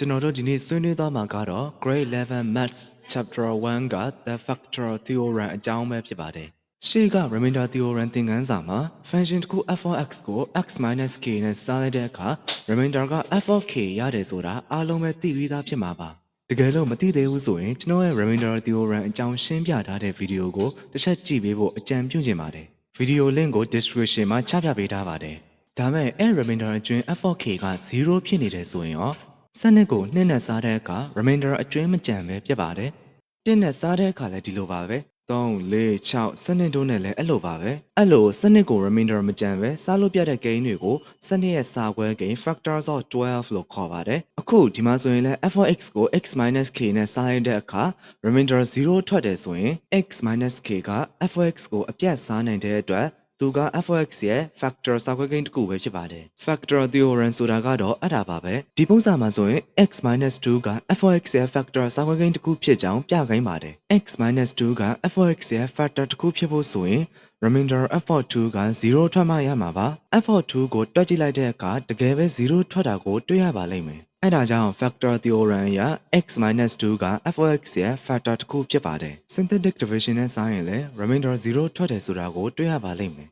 ကျွန်တော်တို့ဒီနေ့ဆွေးနွေးသွားမှာကတော့ Grade 11 Maths Chapter 1က The Factor Theorem အကြောင်းပဲဖြစ်ပါတယ်။ရှေ့က Remainder Theorem သင်ခန်းစာမှာ function တစ်ခု f of x ကို x minus k နဲ့စားလိုက်တဲ့အခါ remainder က f of k ရတယ်ဆိုတာအားလုံးပဲသိပြီးသားဖြစ်မှာပါ။တကယ်လို့မသိသေးဘူးဆိုရင်ကျွန်တော်ရဲ့ Remainder Theorem အကြောင်းရှင်းပြထားတဲ့ဗီဒီယိုကိုတစ်ချက်ကြည့်ပေးဖို့အကြံပြုချင်ပါတယ်။ဗီဒီယို link ကို description မှာချပြပေးထားပါတယ်။ဒါမဲ့အဲ့ remainder အတွင်း f of k က0ဖြစ်နေတယ်ဆိုရင်ရော စနစ်ကိုနှစ်နဲ့စားတဲ့အခါ remainder အကျွင်းမကြံပဲပြတ်ပါတယ်။တင်းနဲ့စားတဲ့အခါလည်းဒီလိုပါပဲ။3 4 6စနစ်တို့နဲ့လည်းအဲ့လိုပါပဲ။အဲ့လိုစနစ်ကို remainder မကြံပဲစားလို့ပြတဲ့ gain တွေကိုစနစ်ရဲ့စာခွဲ gain factors of 12လို့ခေါ်ပါတယ်။အခုဒီမှာဆိုရင်လည်း f of x ကို x minus k နဲ့စားရတဲ့အခါ remainder 0ထွက်တယ်ဆိုရင် x minus k က f of x ကိုအပြတ်စားနိုင်တဲ့အတွက် သူက f of x ရဲ့ factor စာခွဲကိန်းတစ်ခုပဲဖြစ်ပါတယ် factor theorem ဆိုတာကတော့အဲ့ဒါပါပဲဒီပုံစံမှာဆိုရင် x 2က f of x ရဲ့ factor စာခွဲကိန်းတစ်ခုဖြစ်ကြောင်းပြခိုင်းပါတယ် x 2က f of x ရဲ့ factor တစ်ခုဖြစ်ဖို့ဆိုရင် remainder f of 2က0ထွက်မှရမှာပါ f of 2 ကိုတွက်ကြည့်လိုက်တဲ့အခါတကယ်ပဲ0ထွက်တာကိုတွေ့ရပါလိမ့်မယ် အဲ့ဒါကြောင့် factor theorem အရ x 2က f of x ရဲ့ factor တစ်ခုဖြစ်ပါတယ် synthetic division နဲ့ဆိုင်ရင်လည်း remainder 0ထွက်တယ်ဆိုတာကိုတွေ့ရပါလိမ့်မယ်